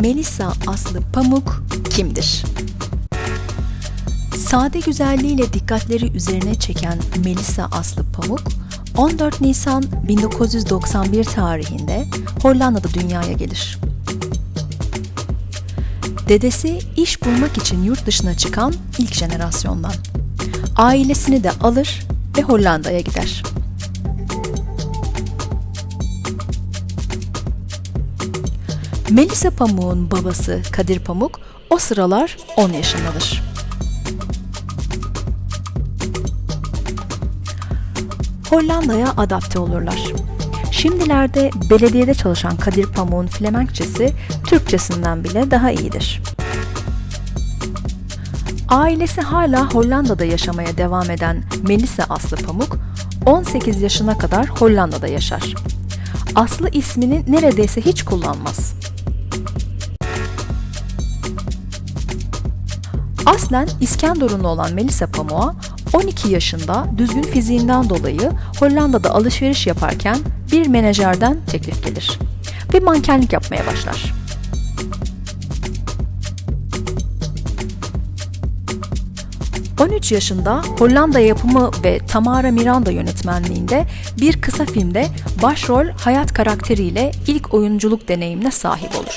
Melisa Aslı Pamuk kimdir? Sade güzelliğiyle dikkatleri üzerine çeken Melisa Aslı Pamuk, 14 Nisan 1991 tarihinde Hollanda'da dünyaya gelir. Dedesi iş bulmak için yurt dışına çıkan ilk jenerasyondan. Ailesini de alır ve Hollanda'ya gider. Melisa Pamuk'un babası Kadir Pamuk o sıralar 10 yaşındadır. Hollanda'ya adapte olurlar. Şimdilerde belediyede çalışan Kadir Pamuk'un Flemenkçesi Türkçesinden bile daha iyidir. Ailesi hala Hollanda'da yaşamaya devam eden Melisa Aslı Pamuk 18 yaşına kadar Hollanda'da yaşar. Aslı ismini neredeyse hiç kullanmaz. Aslen İskenderunlu olan Melisa Pamuk'a 12 yaşında düzgün fiziğinden dolayı Hollanda'da alışveriş yaparken bir menajerden teklif gelir ve mankenlik yapmaya başlar. ...13 yaşında Hollanda yapımı ve Tamara Miranda yönetmenliğinde bir kısa filmde başrol hayat karakteriyle ilk oyunculuk deneyimine sahip olur.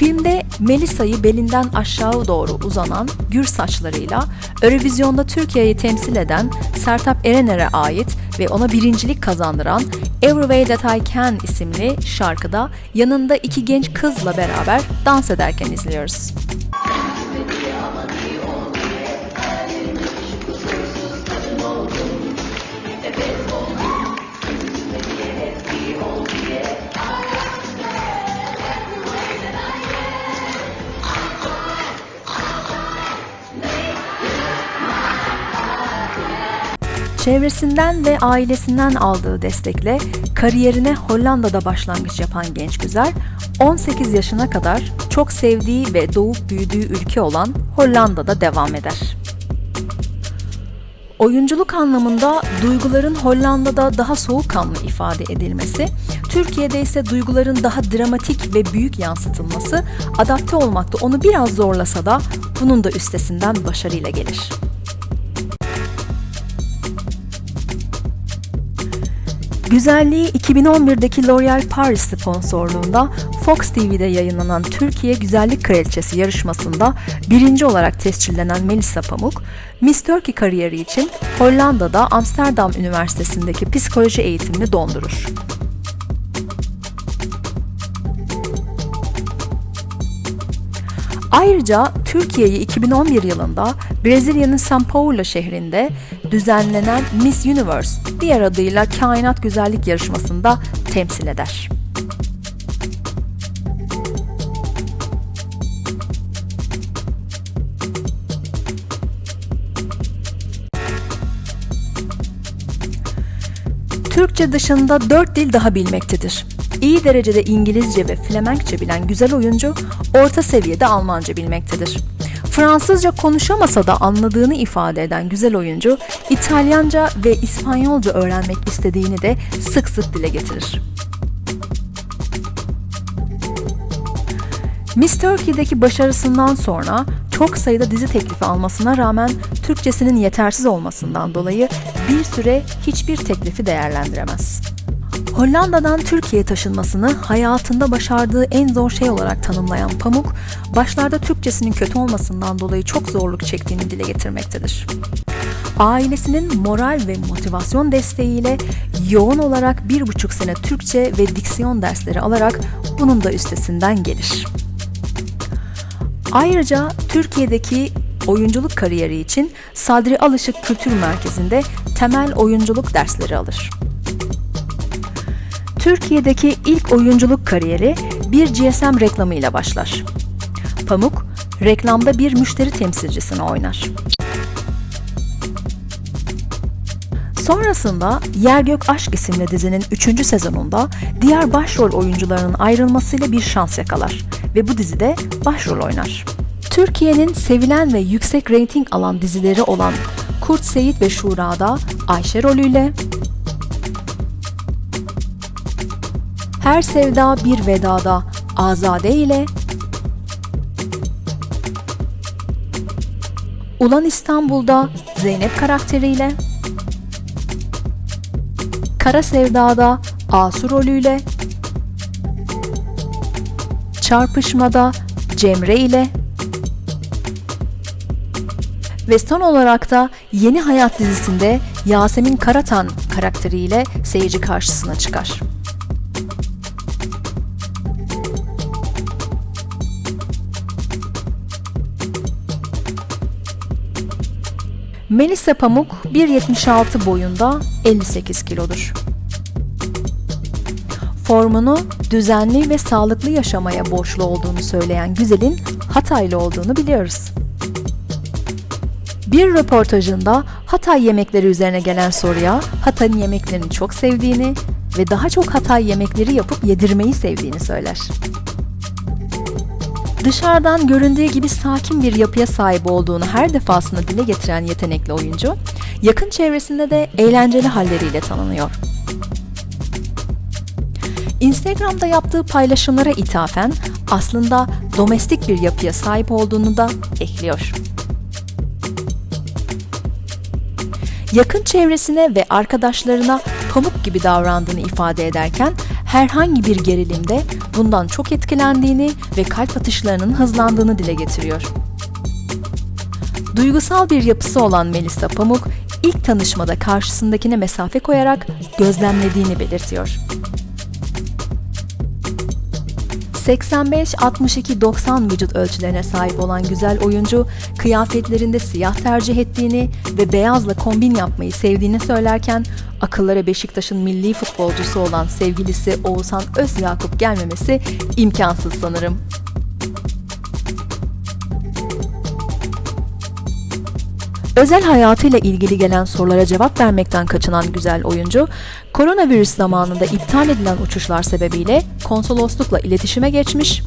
Filmde Melisa'yı belinden aşağı doğru uzanan gür saçlarıyla Eurovizyon'da Türkiye'yi temsil eden Sertap Erener'e ait ve ona birincilik kazandıran Every Way That I Can isimli şarkıda yanında iki genç kızla beraber dans ederken izliyoruz. Çevresinden ve ailesinden aldığı destekle kariyerine Hollanda'da başlangıç yapan genç güzel 18 yaşına kadar çok sevdiği ve doğup büyüdüğü ülke olan Hollanda'da devam eder. Oyunculuk anlamında duyguların Hollanda'da daha soğukkanlı ifade edilmesi, Türkiye'de ise duyguların daha dramatik ve büyük yansıtılması adapte olmakta onu biraz zorlasa da bunun da üstesinden başarıyla gelir. Güzelliği 2011'deki L'Oréal Paris sponsorluğunda Fox TV'de yayınlanan Türkiye Güzellik Kraliçesi yarışmasında birinci olarak tescillenen Melisa Pamuk, Miss Turkey kariyeri için Hollanda'da Amsterdam Üniversitesi'ndeki psikoloji eğitimini dondurur. Ayrıca Türkiye'yi 2011 yılında Brezilya'nın São Paulo şehrinde düzenlenen Miss Universe, diğer adıyla Kainat Güzellik Yarışması'nda temsil eder. Türkçe dışında dört dil daha bilmektedir. İyi derecede İngilizce ve Flemenkçe bilen güzel oyuncu, orta seviyede Almanca bilmektedir. Fransızca konuşamasa da anladığını ifade eden güzel oyuncu, İtalyanca ve İspanyolca öğrenmek istediğini de sık sık dile getirir. Miss Turkey'deki başarısından sonra çok sayıda dizi teklifi almasına rağmen Türkçesinin yetersiz olmasından dolayı bir süre hiçbir teklifi değerlendiremez. Hollanda'dan Türkiye'ye taşınmasını hayatında başardığı en zor şey olarak tanımlayan Pamuk, başlarda Türkçesinin kötü olmasından dolayı çok zorluk çektiğini dile getirmektedir. Ailesinin moral ve motivasyon desteğiyle yoğun olarak bir buçuk sene Türkçe ve diksiyon dersleri alarak bunun da üstesinden gelir. Ayrıca Türkiye'deki oyunculuk kariyeri için Sadri Alışık Kültür Merkezi'nde temel oyunculuk dersleri alır. Türkiye'deki ilk oyunculuk kariyeri bir GSM reklamıyla başlar. Pamuk, reklamda bir müşteri temsilcisini oynar. Sonrasında Yer Gök Aşk isimli dizinin 3. sezonunda diğer başrol oyuncularının ayrılmasıyla bir şans yakalar ve bu dizide başrol oynar. Türkiye'nin sevilen ve yüksek reyting alan dizileri olan Kurt Seyit ve Şura'da Ayşe rolüyle, Her Sevda Bir Vedada Azade ile. Ulan İstanbul'da Zeynep karakteriyle. Kara Sevda'da Asu rolüyle. Çarpışmada Cemre ile. Ve son olarak da Yeni Hayat dizisinde Yasemin Karatan karakteriyle seyirci karşısına çıkar. Melisa Pamuk 1.76 boyunda 58 kilodur. Formunu düzenli ve sağlıklı yaşamaya borçlu olduğunu söyleyen güzelin Hataylı olduğunu biliyoruz. Bir röportajında Hatay yemekleri üzerine gelen soruya Hatay'ın yemeklerini çok sevdiğini ve daha çok Hatay yemekleri yapıp yedirmeyi sevdiğini söyler. Dışarıdan göründüğü gibi sakin bir yapıya sahip olduğunu her defasında dile getiren yetenekli oyuncu, yakın çevresinde de eğlenceli halleriyle tanınıyor. Instagram'da yaptığı paylaşımlara ithafen aslında domestik bir yapıya sahip olduğunu da ekliyor. yakın çevresine ve arkadaşlarına pamuk gibi davrandığını ifade ederken herhangi bir gerilimde bundan çok etkilendiğini ve kalp atışlarının hızlandığını dile getiriyor. Duygusal bir yapısı olan Melisa Pamuk, ilk tanışmada karşısındakine mesafe koyarak gözlemlediğini belirtiyor. 85-62-90 vücut ölçülerine sahip olan güzel oyuncu, kıyafetlerinde siyah tercih ettiğini ve beyazla kombin yapmayı sevdiğini söylerken, akıllara Beşiktaş'ın milli futbolcusu olan sevgilisi Oğuzhan Özyakup gelmemesi imkansız sanırım. Özel hayatıyla ilgili gelen sorulara cevap vermekten kaçınan güzel oyuncu, koronavirüs zamanında iptal edilen uçuşlar sebebiyle konsoloslukla iletişime geçmiş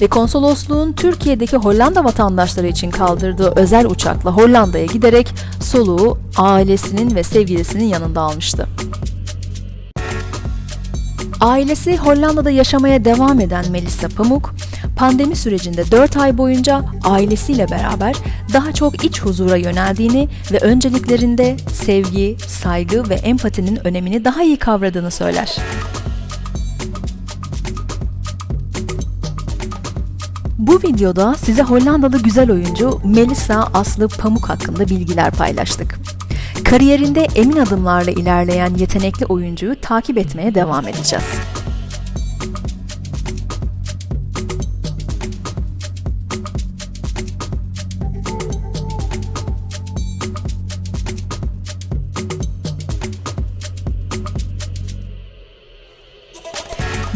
ve konsolosluğun Türkiye'deki Hollanda vatandaşları için kaldırdığı özel uçakla Hollanda'ya giderek soluğu ailesinin ve sevgilisinin yanında almıştı. Ailesi Hollanda'da yaşamaya devam eden Melissa Pamuk, pandemi sürecinde 4 ay boyunca ailesiyle beraber daha çok iç huzura yöneldiğini ve önceliklerinde sevgi, saygı ve empatinin önemini daha iyi kavradığını söyler. Bu videoda size Hollandalı güzel oyuncu Melissa Aslı Pamuk hakkında bilgiler paylaştık. Kariyerinde emin adımlarla ilerleyen yetenekli oyuncuyu takip etmeye devam edeceğiz.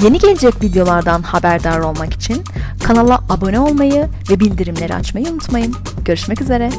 Yeni gelecek videolardan haberdar olmak için kanala abone olmayı ve bildirimleri açmayı unutmayın. Görüşmek üzere.